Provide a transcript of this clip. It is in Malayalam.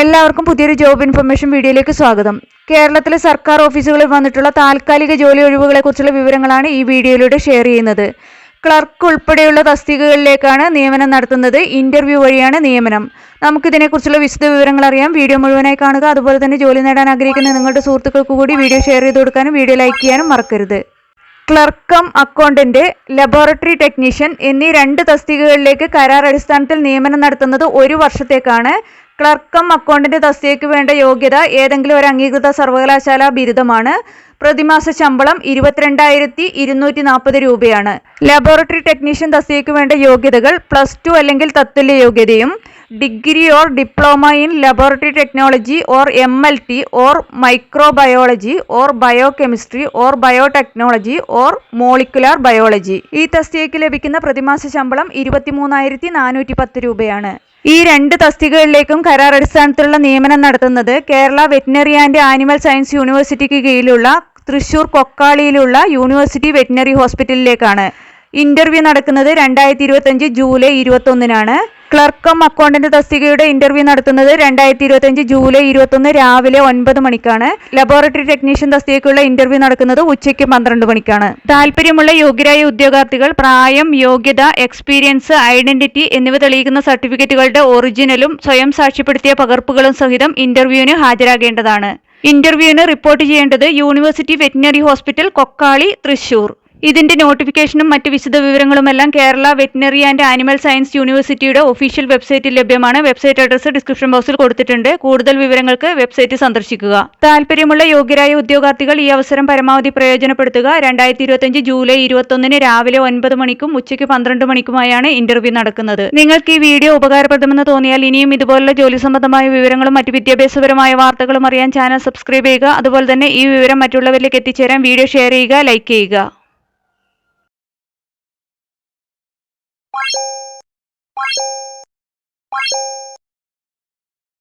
എല്ലാവർക്കും പുതിയൊരു ജോബ് ഇൻഫർമേഷൻ വീഡിയോയിലേക്ക് സ്വാഗതം. കേരളത്തിലെ സർക്കാർ ഓഫീസുകളിൽ വന്നിട്ടുള്ള താൽക്കാലിക ജോലി ഒഴിവുകളെക്കുറിച്ചുള്ള വിവരങ്ങളാണ് ഈ വീഡിയോയിലൂടെ ഷെയർ ചെയ്യുന്നത്. ക്ലർക്ക് ഉൾപ്പെടെയുള്ള തസ്തികകളിലേക്കാണ് നിയമനം നടത്തുന്നത്. ഇന്റർവ്യൂ വഴിയാണ് നിയമനം. നമുക്കിതിനെക്കുറിച്ചുള്ള വിശദ വിവരങ്ങൾ അറിയാം. വീഡിയോ മുഴുവനായി കാണുക. അതുപോലെ തന്നെ ജോലി നേടാൻ ആഗ്രഹിക്കുന്ന നിങ്ങളുടെ സുഹൃത്തുക്കൾക്ക് കൂടി വീഡിയോ ഷെയർ ചെയ്ത് കൊടുക്കാനും വീഡിയോ ലൈക്ക് ചെയ്യാനും മറക്കരുത്. ക്ലർക്കം അക്കൗണ്ടന്റ് ലബോറട്ടറി ടെക്നീഷ്യൻ എന്നീ രണ്ട് തസ്തികകളിലേക്ക് കരാർ അടിസ്ഥാനത്തിൽ നിയമനം നടത്തുന്നത് ഒരു വർഷത്തേക്കാണ്. ക്ലർക്കം അക്കൗണ്ടിന്റെ തസ്തികയ്ക്ക് വേണ്ട യോഗ്യത ഏതെങ്കിലും ഒരു അംഗീകൃത സർവകലാശാല ബിരുദമാണ്. പ്രതിമാസ ശമ്പളം ഇരുപത്തിരണ്ടായിരത്തി ഇരുന്നൂറ്റി നാൽപ്പത് രൂപയാണ്. ലബോറട്ടറി ടെക്നീഷ്യൻ തസ്തികയ്ക്ക് വേണ്ട യോഗ്യതകൾ പ്ലസ് ടു അല്ലെങ്കിൽ തത്തുല്യ യോഗ്യതയും degree or diploma in laboratory technology or M L T or microbiology or biochemistry or biotechnology or molecular biology ഈ തസ്തികയ്ക്ക് ലഭിക്കുന്ന പ്രതിമാസ ശമ്പളം ഇരുപത്തിമൂന്നായിരത്തി നാനൂറ്റി പത്ത് രൂപയാണ്. ഈ രണ്ട് തസ്തികകളിലേക്കും കരാർ അടിസ്ഥാനത്തിലുള്ള നിയമനം നടത്തുന്നത് Kerala veterinary and animal science യൂണിവേഴ്സിറ്റിക്ക് കീഴിലുള്ള തൃശൂർ കൊക്കാളിയിലുള്ള യൂണിവേഴ്സിറ്റി വെറ്റിനറി ഹോസ്പിറ്റലിലേക്കാണ്. ഇന്റർവ്യൂ നടക്കുന്നത് രണ്ടായിരത്തി ഇരുപത്തഞ്ച് ജൂലൈ ഇരുപത്തൊന്നിനാണ്. ക്ലർക്കം അക്കൗണ്ടന്റ് തസ്തികയുടെ ഇന്റർവ്യൂ നടത്തുന്നത് രണ്ടായിരത്തി ഇരുപത്തഞ്ച് ജൂലൈ ഇരുപത്തൊന്ന് രാവിലെ ഒൻപത് മണിക്കാണ്. ലബോറട്ടറി ടെക്നീഷ്യൻ തസ്തികയ്ക്കുള്ള ഇന്റർവ്യൂ നടക്കുന്നത് ഉച്ചയ്ക്ക് പന്ത്രണ്ട് മണിക്കാണ്. താല്പര്യമുള്ള യോഗ്യരായ ഉദ്യോഗാർത്ഥികൾ പ്രായം യോഗ്യത എക്സ്പീരിയൻസ് ഐഡന്റിറ്റി എന്നിവ തെളിയിക്കുന്ന സർട്ടിഫിക്കറ്റുകളുടെ ഒറിജിനലും സ്വയം സാക്ഷ്യപ്പെടുത്തിയ പകർപ്പുകളും സഹിതം ഇന്റർവ്യൂവിന് ഹാജരാകേണ്ടതാണ്. ഇന്റർവ്യൂവിന് റിപ്പോർട്ട് ചെയ്യേണ്ടത് university veterinary hospital Kokkali Thrissur. ഇതിന്റെ നോട്ടിഫിക്കേഷനും മറ്റ് വിശദ വിവരങ്ങളുമെല്ലാം Kerala veterinary and animal science യൂണിവേഴ്സിറ്റിയുടെ ഒഫീഷ്യൽ വെബ്സൈറ്റിൽ ലഭ്യമാണ്. വെബ്സൈറ്റ് അഡ്രസ് ഡിസ്ക്രിപ്ഷൻ ബോക്സിൽ കൊടുത്തിട്ടുണ്ട്. കൂടുതൽ വിവരങ്ങൾക്ക് വെബ്സൈറ്റ് സന്ദർശിക്കുക. താല്പര്യമുള്ള യോഗ്യരായ ഉദ്യോഗാർത്ഥികൾ ഈ അവസരം പരമാവധി പ്രയോജനപ്പെടുത്തുക. രണ്ടായിരത്തി ഇരുപത്തിയഞ്ച് ജൂലൈ ഇരുപത്തൊന്നിന് രാവിലെ ഒൻപത് മണിക്കും ഉച്ചയ്ക്ക് പന്ത്രണ്ട് മണിക്കുമായാണ് ഇന്റർവ്യൂ നടക്കുന്നത്. നിങ്ങൾക്ക് ഈ വീഡിയോ ഉപകാരപ്രദമെന്ന് തോന്നിയാൽ ഇനിയും ഇതുപോലുള്ള ജോലി സംബന്ധമായ വിവരങ്ങളും മറ്റ് വിദ്യാഭ്യാസപരമായ വാർത്തകളും അറിയാൻ ചാനൽ സബ്സ്ക്രൈബ് ചെയ്യുക. അതുപോലെ തന്നെ ഈ വിവരം മറ്റുള്ളവരിലേക്ക് എത്തിച്ചേരാൻ വീഡിയോ ഷെയർ ചെയ്യുക ലൈക്ക് ചെയ്യുക. あっ。